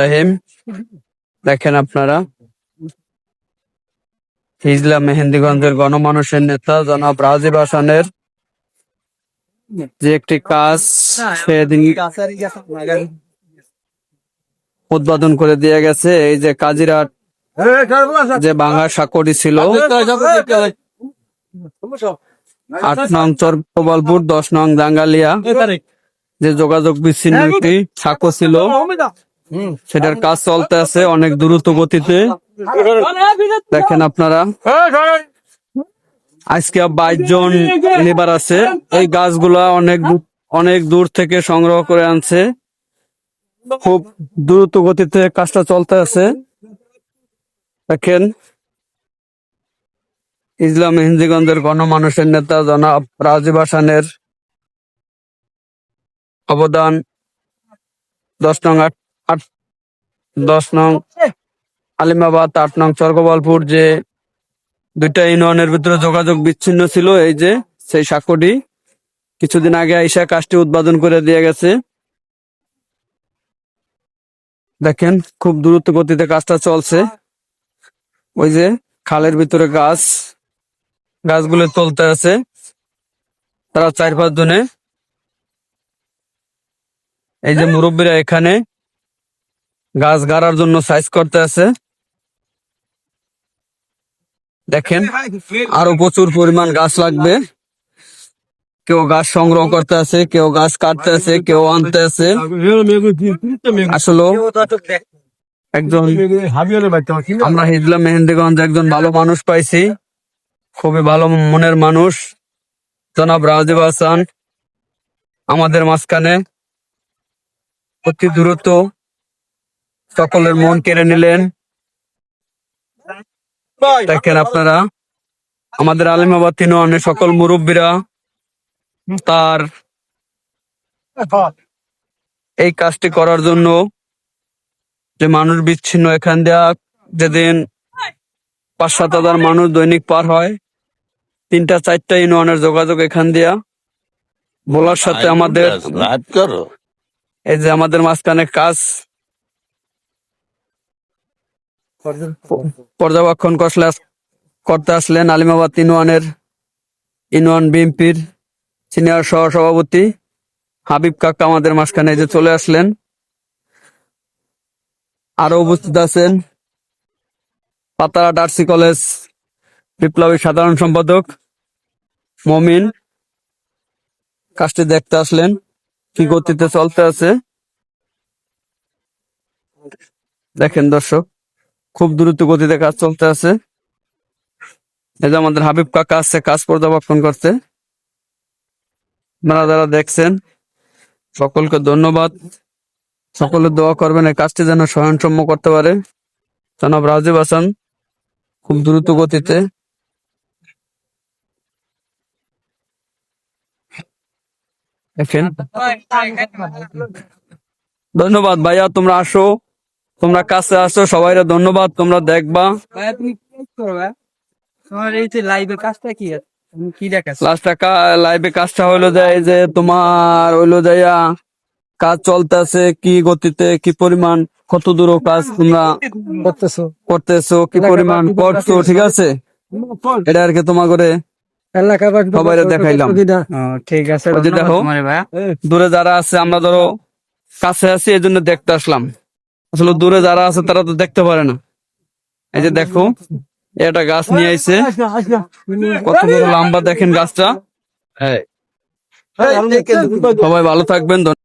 রহিম। দেখেন আপনারা। হিজলা মেহেন্দিগঞ্জের নেতা জনাব রাজীব হাসানের যে একটি কাজ উদ্বোধন করে দিয়ে গেছে, এই যে কাজিরাট যে বাংলা সাকরি ছিল। আট নং চরকবালপুর দশ নং দাঙ্গালিয়া যে যোগাযোগ বিচ্ছিন্ন একটি সাঁকো ছিল। সেটার কাজ চলতে আছে অনেক দ্রুত গতিতে। দেখেন আপনারা। আজকে বাইশ জন লেবার আছে। এই গাছগুলা অনেক অনেক দূর থেকে সংগ্রহ করে আনছে। খুব দ্রুত গতিতে কাজটা চলতে আছে। দেখেন। ইসলাম হিন্দিগঞ্জের গণমানুষের নেতা জনাব রাজীব হাসানের অবদান দশ নং আট আট, দশ নং আলিমাবাদ, আট নং চর্গবলপুর যে দুইটা ইউনিয়নের ভিতরে যোগাযোগ বিচ্ছিন্ন ছিল, এই যে সেই সাক্ষ্যটি কিছুদিন আগে আইসা কাজটি উদ্বোধন করে দিয়ে গেছে। দেখেন, খুব দ্রুত গতিতে কাজটা চলছে। ওই যে খালের ভিতরে গাছ, গাছগুলো তুলতে আছে। তারা চার পাঁচ জনে এই যে মুরব্বীরা এখানে গাছ গাড়ার জন্য সাইজ করতে আছে। দেখেন, আরও প্রচুর পরিমাণ গাছ লাগবে। কেউ গাছ সংগ্রহ করতে আছে, কেউ গাছ কাটতে আছে, কেউ আনতে আছে। আসলে একজন আমরা হিজলা মেহেন্দিগঞ্জ একজন ভালো মানুষ পাইছি, খুবই ভালো মনের মানুষ। জনাব রাজীব হাসান, আমাদের মাঝখানে অতি দ্রুত সকলের মন কেড়ে নিলেন। দেখেন আপনারা আমাদের আলিমাবাদ তিনওয়ানের সকল মুরব্বীরা তার এই কাজটি করার জন্য যে মানুষ বিচ্ছিন্ন এখান দেয়া যেদিন পাঁচ সাত হাজার মানুষ দৈনিক পার হয় তিনটা চারটা ইউনিয়নের যোগাযোগ এখান দিয়া। বলার সাথে আমাদের এই যে আমাদের মাঝখানে কাজ। পর্যবেক্ষণ করলে করতে আসলেন আলিমাবাদ ইউনিয়নের ইউনিয়ন বিএনপির সিনিয়র সহ সভাপতি হাবিব কাকা আমাদের মাঝখানে এই যে চলে আসলেন। আরও উপস্থিত আছেন পাতারা ডার্সি কলেজ বিপ্লবী সাধারণ সম্পাদক মমিন। কাজটি দেখতে আসলেন। কি গতিতে চলতে আছে? দেখেন দর্শক, খুব দ্রুত গতিতে কাজ চলতে আছে। এই যে আমাদের হাবিব কাকা আসছে কাজ পর্যবেক্ষণ করতে। আপনারা যারা দেখছেন, সকলকে ধন্যবাদ। সকলে দোয়া করবেন, এই কাজটি যেন স্বয়ংসম্য করতে পারে। জনাব রাজীব হাসান, খুব দ্রুত গতিতে দেখেন। ধন্যবাদ ভাইয়া তোমরা আসো। তোমরা কাছে আসো সবাইরা ধন্যবাদ তোমরা দেখবা। ভাইয়া তুমি কি করো এই যে লাইভের কাজটা লাইভে যায় যে তোমার হইল যাইয়া কাজ চলতেছে কি গতিতে কি পরিমাণ কত দূর কাজ তোমরা করতেছো। করতেছো কি পরিমাণ করছ ঠিক আছে? এটা আর কি তোমার করে দেখাইলাম। ঠিক আছে দেখো। দূরে যারা আছে আমরা ধরো কাছে আছি এই জন্য দেখতে আসলাম আসলে দূরে যারা আছে তারা তো দেখতে পারে না এই যে দেখো এটা গাছ নিয়ে আইছে কত বড় লম্বা দেখেন গাছটা সবাই ভালো থাকবেন।